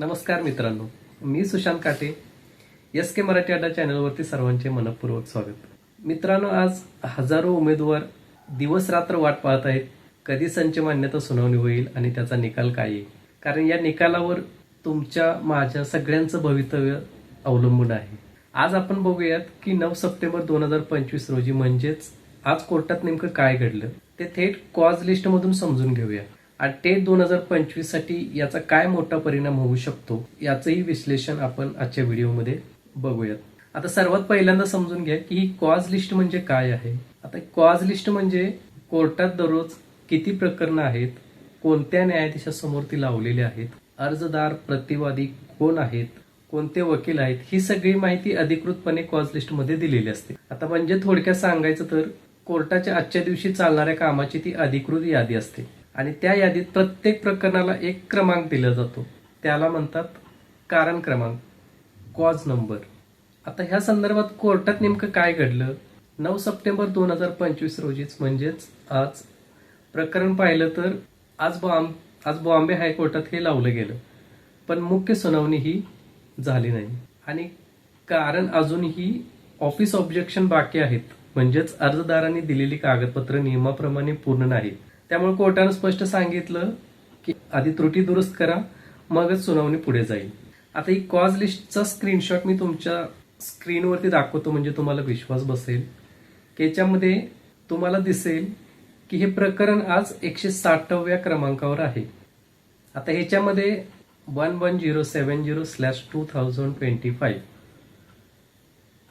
नमस्कार मित्रांनो मी सुशांत काटे एस के मराठी अड्डा चॅनलवरती सर्वांचे मनपूर्वक स्वागत. मित्रांनो आज हजारो उमेदवार दिवस रात्र वाट पाहत आहेत. कधी संच मान्यता सुनावणी होईल आणि त्याचा निकाल काय येईल कारण या निकालावर तुमच्या माझ्या सगळ्यांचं भवितव्य अवलंबून आहे. आज आपण बघूयात की नऊ सप्टेंबर दोन हजार पंचवीस रोजी म्हणजेच आज कोर्टात नेमकं काय घडलं ते थेट कॉज लिस्ट मधून समजून घेऊया. आणि दोन हजार पंचवीससाठी याचा काय मोठा परिणाम होऊ शकतो याचंही विश्लेषण आपण आजच्या व्हिडिओमध्ये बघूयात. आता सर्वात पहिल्यांदा समजून घ्या की ही कॉज लिस्ट म्हणजे काय आहे. आता कॉज लिस्ट म्हणजे कोर्टात दररोज किती प्रकरणं आहेत कोणत्या न्यायाधीशासमोर ती लावलेली आहेत अर्जदार प्रतिवादी कोण आहेत कोणते वकील आहेत ही सगळी माहिती अधिकृतपणे कॉज लिस्टमध्ये दिलेली असते. आता म्हणजे थोडक्यात सांगायचं तर कोर्टाच्या आजच्या दिवशी चालणाऱ्या कामाची ती अधिकृत यादी असते. आणि त्या यादीत प्रत्येक प्रकरणाला एक क्रमांक दिला जातो. त्याला म्हणतात कारण क्रमांक कॉज नंबर आता ह्या संदर्भात कोर्टात नेमकं काय घडलं? नऊ सप्टेंबर दोन हजार पंचवीस रोजीच म्हणजेच आज. प्रकरण पाहिलं तर आज बॉम्ब आज बॉम्बे हायकोर्टात हे लावलं गेलं. पण मुख्य सुनावणी ही झाली नाही. आणि कारण अजूनही ऑफिस ऑब्जेक्शन बाकी आहेत. म्हणजेच अर्जदारांनी दिलेली कागदपत्र नियमाप्रमाणे पूर्ण नाहीत. त्यामुळे कोर्टानं स्पष्ट सांगितलं की आधी त्रुटी दुरुस्त करा मगच सुनावणी पुढे जाईल. आता ही कॉज लिस्टचा स्क्रीनशॉट मी तुमच्या स्क्रीनवरती दाखवतो म्हणजे तुम्हाला विश्वास बसेल. की याच्यामध्ये तुम्हाला दिसेल की हे प्रकरण आज एकशे साठाव्या क्रमांकावर आहे. आता ह्याच्यामध्ये one one zero seven zero slash two thousand twenty five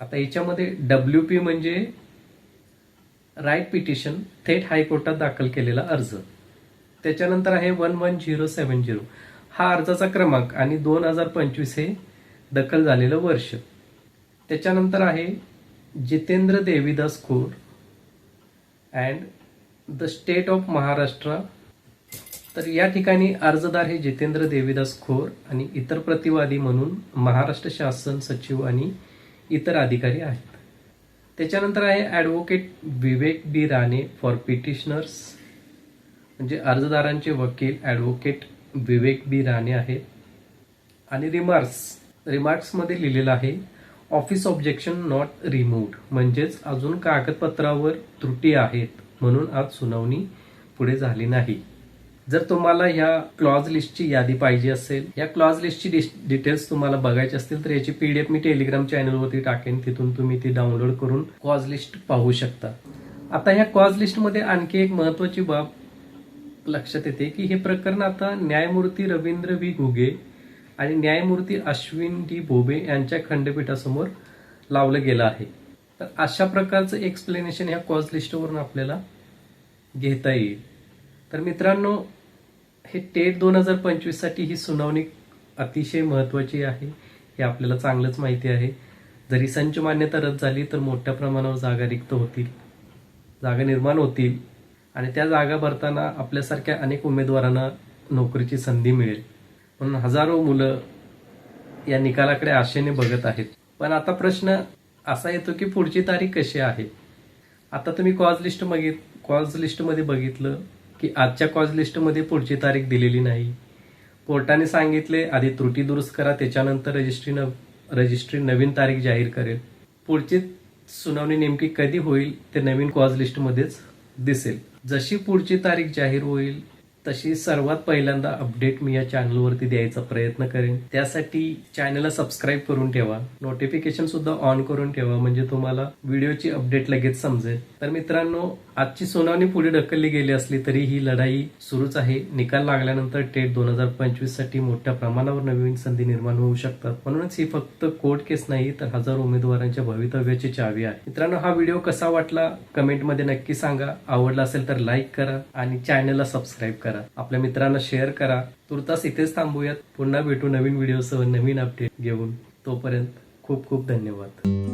आता याच्यामध्ये डब्ल्यू पी म्हणजे राईट पिटिशन थेट हायकोर्टात दाखल केलेला अर्ज. त्याच्यानंतर आहे one one zero seven zero हा अर्जाचा क्रमांक आणि दोन हजार पंचवीस हे दखल झालेलं वर्ष. त्याच्यानंतर आहे Jitendra Devidas Khor and the state of Maharashtra तर या ठिकाणी अर्जदार हे जितेंद्र देवीदास खोर आणि इतर प्रतिवादी म्हणून महाराष्ट्र शासन सचिव आणि इतर अधिकारी आहेत. त्याच्यानंतर आहे advocate Vivek B Rane for petitioners म्हणजे अर्जदारांचे वकील ॲडव्होकेट विवेक बी राणे आहेत आणि रिमार्क्स रिमार्क्समध्ये लिहिलेलं आहे ऑफिस ऑब्जेक्शन नॉट रिमूव्ड म्हणजेच अजून कागदपत्रावर त्रुटी आहेत म्हणून आज सुनावणी पुढे झाली नाही. जर तुम्हाला ह्या क्लॉज लिस्टची यादी पाहिजे असेल या क्लॉज लिस्टची डिटेल्स तुम्हाला बघायची असतील तर याची पीडीएफ मी टेलिग्राम चॅनलवरती टाकेन. तिथून तुम्ही ती डाउनलोड करून कॉज लिस्ट पाहू शकता. आता ह्या कॉज लिस्टमध्ये आणखी एक महत्वाची बाब लक्षात येते की हे प्रकरण आता न्यायमूर्ती रवींद्र व्ही. घुगे आणि न्यायमूर्ती अश्विन डी. भोबे यांच्या खंडपीठासमोर लावलं गेलं आहे. तर अशा प्रकारचं एक्सप्लेनेशन ह्या कॉज लिस्टवरून आपल्याला घेता येईल. तर मित्रांनो हे टेट दोन हजार पंचवीससाठी ही सुनावणी अतिशय महत्वाची आहे हे आपल्याला चांगलंच माहिती आहे. जरी संच मान्यता रद्द झाली तर मोठ्या प्रमाणावर जागा रिक्त होतील जागा निर्माण होतील आणि त्या जागा भरताना आपल्यासारख्या अनेक उमेदवारांना नोकरीची संधी मिळेल. म्हणून हजारो मुलं या निकालाकडे आशेने बघत आहेत. पण आता प्रश्न असा येतो की पुढची तारीख कशी आहे? आता तुम्ही कॉज लिस्ट बघित कॉज लिस्टमध्ये बघितलं की आजच्या कॉज लिस्टमध्ये पुढची तारीख दिलेली नाही. कोर्टाने सांगितले आधी त्रुटी दुरुस्त करा त्याच्यानंतर रजिस्ट्री न रजिस्ट्री नवीन तारीख जाहीर करेल. पुढची सुनावणी नेमकी कधी होईल ते नवीन कॉज लिस्टमध्येच दिसेल. जशी पुढची तारीख जाहीर होईल तशी सर्वात पहिल्यांदा अपडेट मी या चॅनलवरती द्यायचा प्रयत्न करेन. त्यासाठी चॅनलला सबस्क्राईब करून ठेवा. नोटिफिकेशन सुद्धा ऑन करून ठेवा म्हणजे तुम्हाला व्हिडिओची अपडेट लगेच समजेल. तर मित्रांनो आजची सुनावणी पुढे ढकलली गेली असली तरी ही लढाई सुरूच आहे. निकाल लागल्यानंतर टेट दोन हजार पंचवीससाठी मोठ्या प्रमाणावर नवीन संधी निर्माण होऊ शकतात. म्हणूनच ही फक्त कोर्ट केस नाही तर हजार उमेदवारांच्या भवितव्याची चावी आहे. मित्रांनो हा व्हिडिओ कसा वाटला? कमेंटमध्ये नक्की सांगा. आवडला असेल तर लाईक करा आणि चॅनलला सबस्क्राईब करा आपल्या मित्रांना शेअर करा. तुर्तास इथेच थांबूयात. पुन्हा भेटू नवीन व्हिडिओसह नवीन अपडेट घेऊन. तोपर्यंत खूप खूप धन्यवाद.